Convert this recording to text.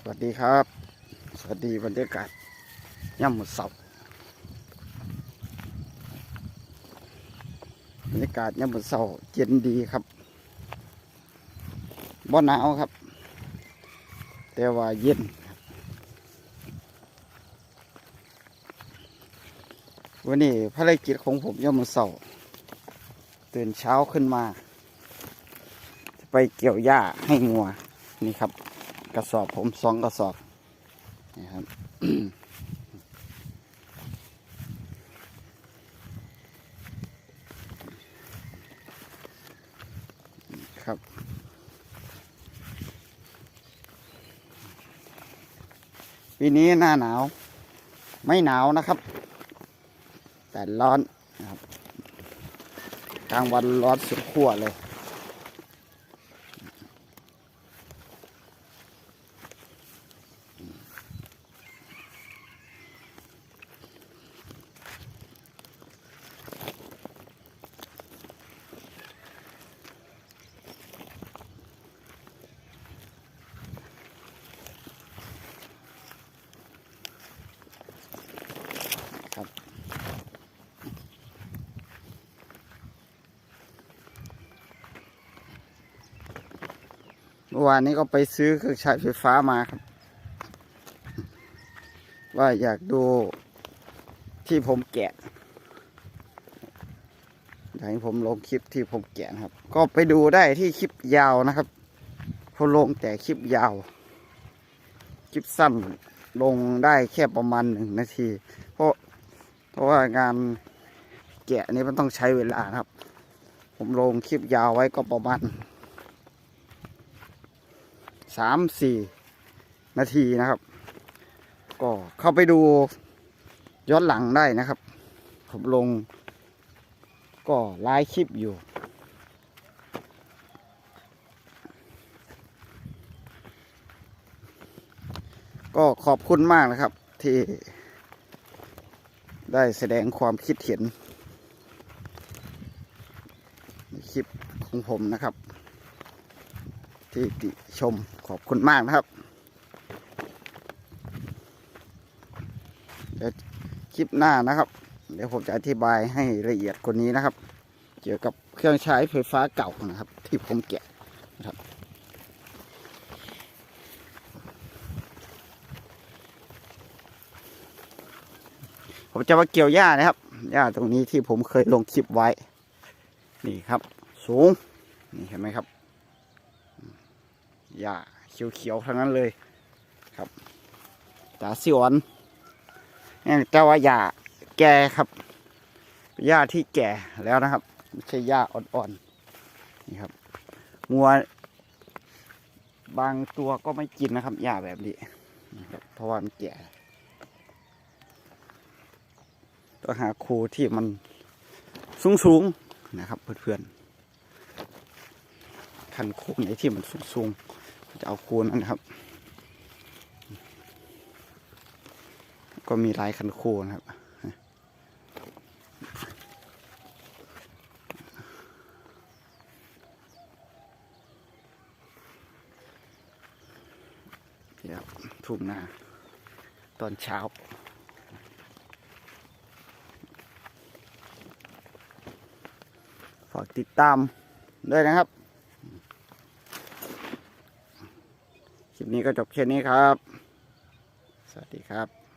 สวัสดีครับ สวัสดีบรรยากาศย่ำหมดเสาร์บรรยากาศย่ำหมดเสาเย็นดีครับบ่หนาวครับ แต่ว่าเย็นวันนี้ภารกิจของผมย่ำหมดเสาร์ตื่นเช้าขึ้นมาจะไปเกี่ยวหญ้าให้งัวนี่ครับ ระสอบผมสองกระสอบนี่ครับครับปีนี้หน้าหนาว ไม่หนาวนะครับ แต่ร้อนนะครับกลางวันร้อนสุดขั้วเลย เมื่อวานนี้ก็ไปซื้อเครื่องใช้ไฟฟ้ามาครับ ว่าอยากดูที่ผมแกะอยากให้ผมลงคลิปที่ผมแกะครับ ก็ไปดูได้ที่คลิปยาวนะครับเขาลงแต่คลิปยาว คลิปสั้นลงได้แค่ประมาณหนึ่งนาที เพราะเพราะว่างานแกะนี้มันต้องใช้เวลาครับ ผมลงคลิปยาวไว้ก็ประมาณ สามสี่นาทีนะครับ ก็เข้าไปดูย้อนหลังได้นะครับ ผมลง ก็ไลฟ์คลิปอยู่ ก็ขอบคุณมากนะครับที่ได้แสดงความคิดเห็นในคลิปของผมนะครับ ที่ติชมขอบคุณมากนะครับเดี๋ยวคลิปหน้านะครับ เดี๋ยวผมจะอธิบายให้ละเอียดกว่านี้นะครับ เกี่ยวกับเครื่องใช้ไฟฟ้าเก่านะครับ ที่ผมแกะนะครับผมจะมาเกี่ยวหญ้านะครับหญ้าตรงนี้ที่ผมเคยลงคลิปไว้ นี่ครับ สูง นี่เห็นไหมครับ หญ้าเขียวๆทั้งนั้นเลยครับตาสิวอนนี่แต่ว่าหญ้าแก่ครับหญ้าที่แก่แล้วนะครับไม่ใช่หญ้าอ่อนๆนี่ครับงัวบางตัวก็ไม่กินนะครับหญ้าแบบนี้นเพราะว่ามันแก่ต้องหาครูที่มันสูงสูงๆนะครับเพื่อนๆ คันโครูไหนที่มันสูงสูงจะเอาโครูนั้นะครับ ก็มีลายคันโคนครับนี่ครับทุ่งนาตอนเช้า ฝากติดตามด้วยนะครับ คลิปนี้ก็จบแค่นี้ครับ สวัสดีครับ